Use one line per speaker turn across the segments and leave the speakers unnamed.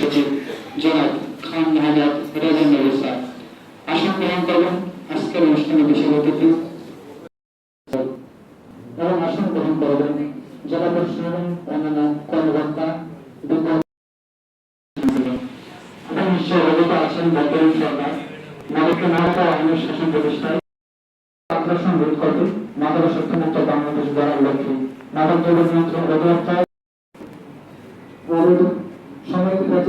সচিব জনাব খান মোহাম্মদ রাজন স্যার আসন গ্রহণ করবেন। আজকের অনুষ্ঠানের বিশেষ অতিথি। এবং আসন গ্রহণ করবেন জেলা পরিষদের অন্যান্য কর্মকর্তা আপনি নিশ্চয় অবগত আছেন বর্তমান সরকার। মাদককে মাদক আইনের মাদক দ্রব্য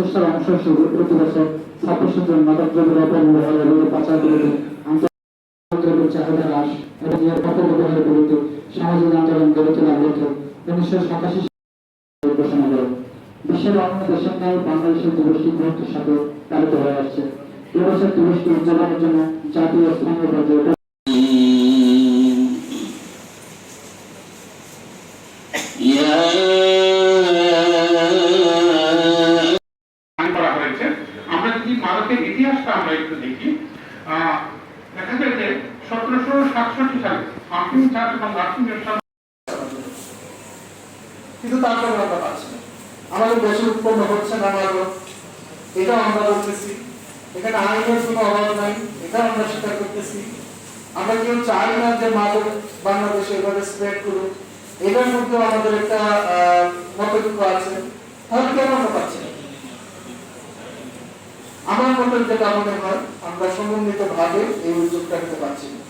প্রচেষ্টার অংশ হিসেবে প্রতি বছর ছাত্রছাত্রীর মাদক দ্রব্যের অপব্যবহার এবং পাচার বিরোধী আন্তর্জাতিক চাহিদা হ্রাস এবং এর অপব্যবহারের বিরুদ্ধে সামাজিক আন্দোলন গড়ে তোলার লক্ষ্যে উনিশশো সাতাশি ঘোষণা করে বিশ্বের অন্য দেশের ন্যায় বাংলাদেশের দিবসটি গুরুত্বের সাথে পালিত হয়ে আসছে। এবছর দিবসটি উদযাপনের জন্য জাতীয় স্থানীয় পর্যায়ে
সতেরোশো সাতষট্টি সালে মার্কিন চার্চ এবং ব্যবসা
কিন্তু তারপরে আমরা পাচ্ছি আমাদের দেশে উৎপন্ন হচ্ছে না মাদক এটাও আমরা বলতেছি। এখানে আইনের কোনো অভাব নাই, এটাও আমরা স্বীকার করতেছি। আমরা কেউ চাই না যে মাদক বাংলাদেশে এভাবে স্প্রেড করুক। এটার মধ্যেও আমাদের একটা মতৈক্য আছে। কেন আমরা পাচ্ছি আমার মতে যেটা মনে হয়, আমরা সমন্বিত ভাবে এই উদ্যোগটা নিতে পারছি না।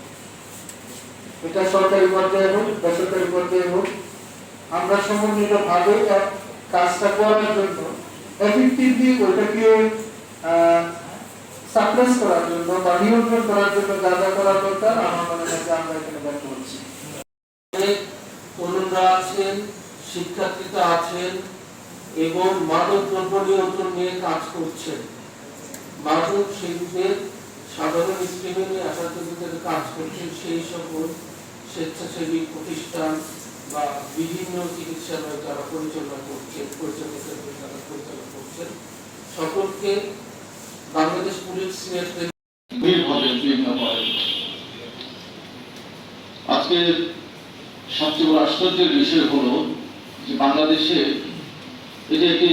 এটা সরকারি পর্যায়ে হোক, বেসরকারি পর্যায়ে হোক, আমরা সমন্বিত ভাবে কাজটা করার জন্য এফেক্টিভলি ওইটাকে করার জন্য বা নিয়ন্ত্রণ করার জন্য যা যা করা দরকার, আমার মনে হয় যে আমরা এখানে ব্যর্থ হচ্ছি।
তরুণরা আছেন, শিক্ষার্থীরা আছেন এবং মাদক দ্রব্য নিয়ন্ত্রণ নিয়ে কাজ করছেন। মাদক শিল্পের সাধারণ স্ট্রিমে নিয়ে আসার কাজ করছেন সেই সকল স্বেচ্ছাসেবী প্রতিষ্ঠান বা বিভিন্ন চিকিৎসালয় যারা পরিচালনা করছেন করছেন, যারা পরিচালনা করছেন। সকলকে বাংলাদেশ পুলিশ
আজকে সবচেয়ে বড় আশ্চর্যের বিষয় হলো যে বাংলাদেশে এটি একটি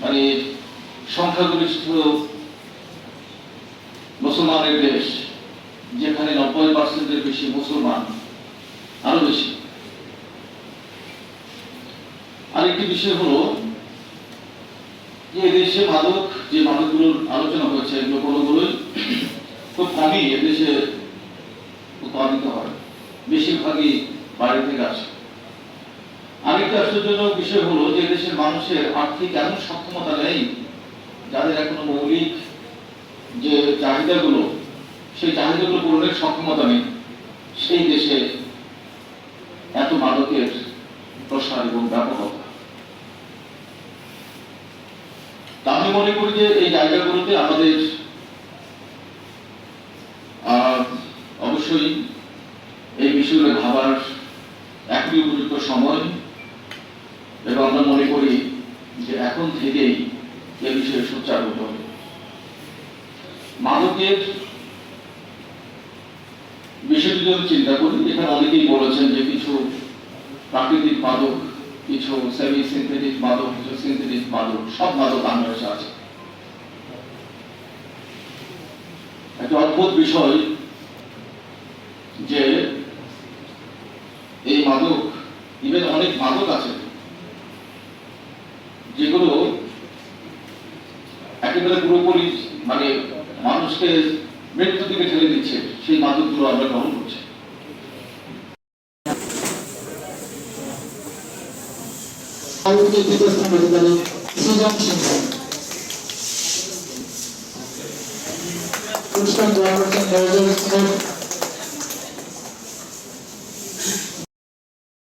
মানে সংখ্যাগরিষ্ঠ মুসলমানের দেশ, যেখানে নব্বই পার্সেন্টের বেশি মুসলমান, আরও বেশি। আরেকটি বিষয় হলো যে এদেশে মাদক, যে মাদকগুলোর আলোচনা হয়েছে, এগুলো কোনোগুলোই খুব কমই এদেশে উৎপাদিত হয়, বেশিরভাগই বাইরে থেকে আসে। আরেকটা আশ্চর্যজনক বিষয় হলো, যে দেশের মানুষের আর্থিক এমন সক্ষমতা নেই যাদের এখনও মৌলিক যে চাহিদাগুলো, সেই চাহিদাগুলো পূরণের সক্ষমতা নেই, সেই দেশে এত মাদকের প্রসার এবং ব্যাপকতা। আমি মনে করি যে এই জায়গাগুলোতে আমাদের অবশ্যই এই বিষয়গুলো ভাবার একটি উপযুক্ত সময়। এবং আমরা মনে করি যে এখন থেকেই এ বিষয়ে সোচ্চার হতে হবে। মাদকের বিষয়টি যদি চিন্তা করি, এখানে অনেকেই বলেছেন যে কিছু প্রাকৃতিক মাদক, কিছু সেমি সিনথেটিক মাদক, কিছু সিনথেটিক মাদক, সব মাদক বাংলাদেশে আছে। একটা অদ্ভুত বিষয় যে এই মাদক ইভেন অনেক মাদক আছে একেবারে পুরোপুরি মানে মানুষকে মৃত্যু দিকে ঠেলে দিচ্ছে, সেই মাদকগুলো আমরা গ্রহণ করছি।
পুরস্কার ইসলাম